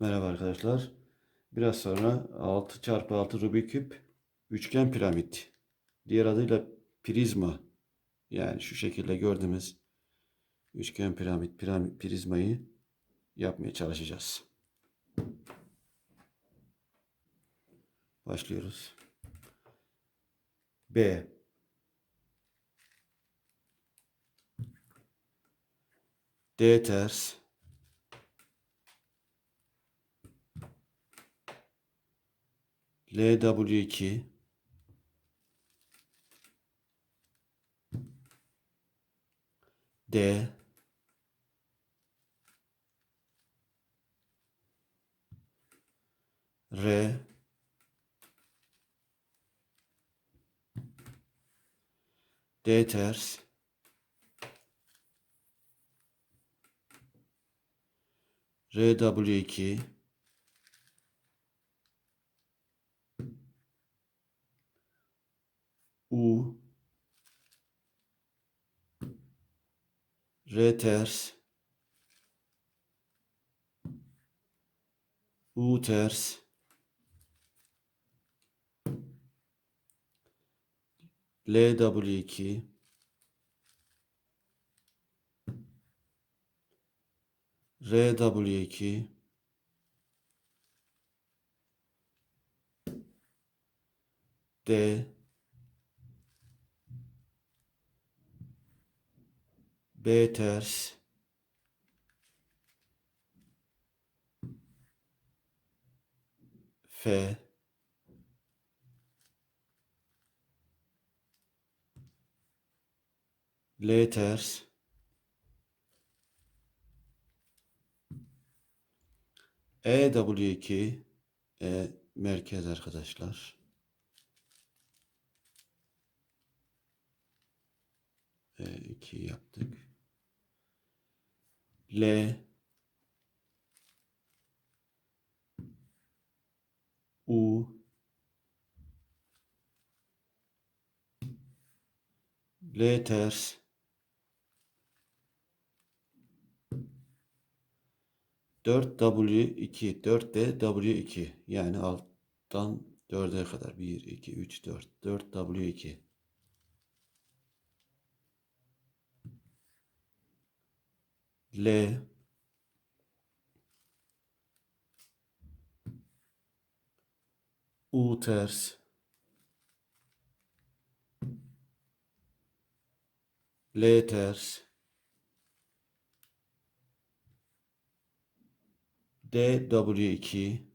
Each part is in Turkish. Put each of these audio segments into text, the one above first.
Merhaba arkadaşlar. Biraz sonra 6 çarpı 6 Rubik küp üçgen piramit. Diğer adıyla prizma. Yani şu şekilde gördüğümüz üçgen piramit, piramit prizmayı yapmaya çalışacağız. Başlıyoruz. B D ters LW2 D. R. D ters. RW2 U R ters. U ters. LW2 RW2 D B ters F L ters EW2 E merkez arkadaşlar. E2 yaptık. L U L ters Dört W iki, dört de W iki. Yani alttan dörde kadar. Bir, iki, üç, dört. Dört W iki. L. U ters. L ters. DW2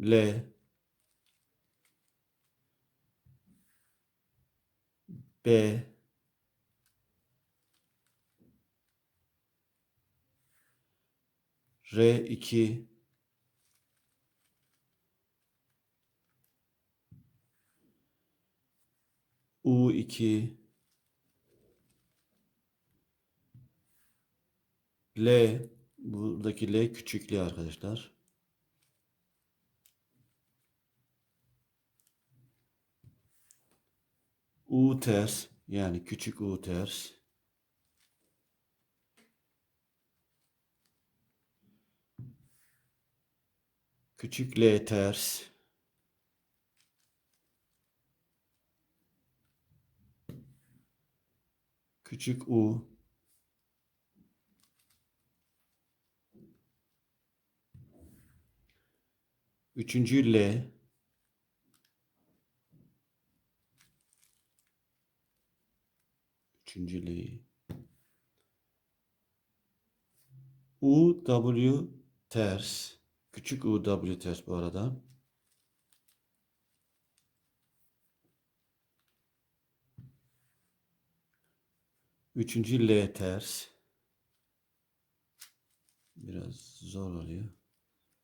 L B. R2 U2 L. Buradaki L küçük L arkadaşlar. U ters yani küçük U ters. Küçük L ters. Küçük U. Üçüncü L. Üçüncü L. U W ters. Küçük U W ters bu arada. Üçüncü L ters. Biraz zor oluyor.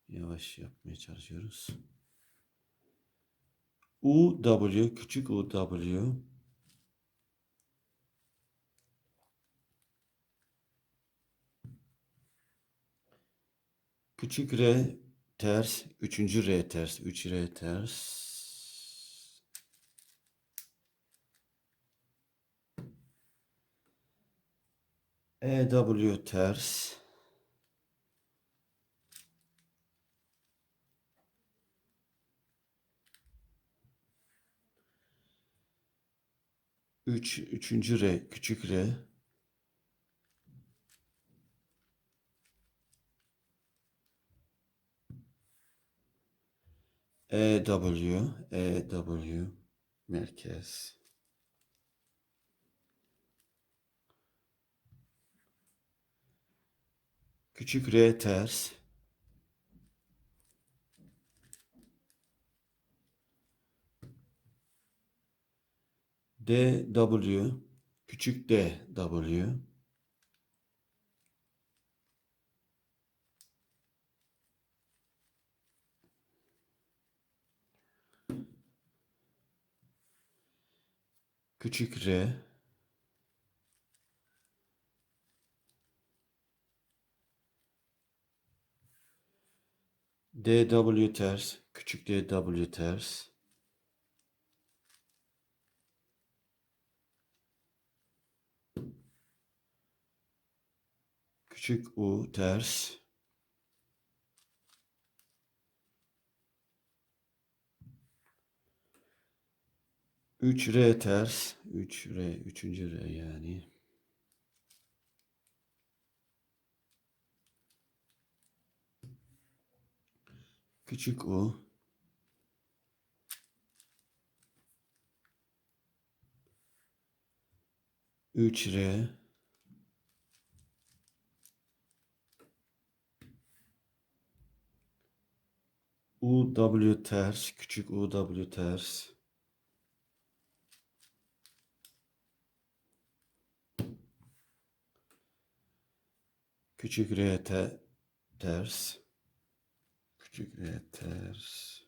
Yavaş yapmaya çalışıyoruz. U W küçük U Küçük R ters, üçüncü R ters, üç R ters. EW ters. Üç, üçüncü R, küçük R. EW, EW, merkez. Küçük R ters. DW, küçük DW. Küçük R. DW ters, küçük DW ters. Küçük U ters. Üç R ters. Üç R, üçüncü R yani. Küçük U. Üç R. UW ters, küçük UW ters. Küçük R te- ters. Küçük R ters.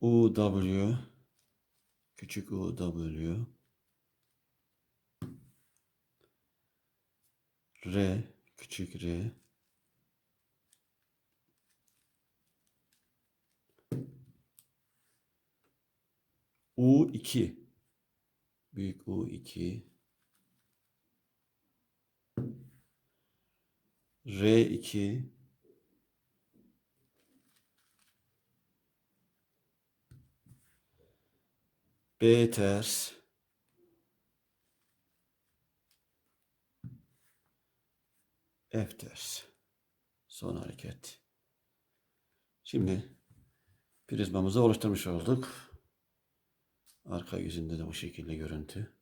UW. Küçük UW. R. Küçük R. U2. Büyük U2. R2 B ters F ters son hareket. Şimdi prizmamızı oluşturmuş olduk. Arka yüzünde de bu şekilde görüntü.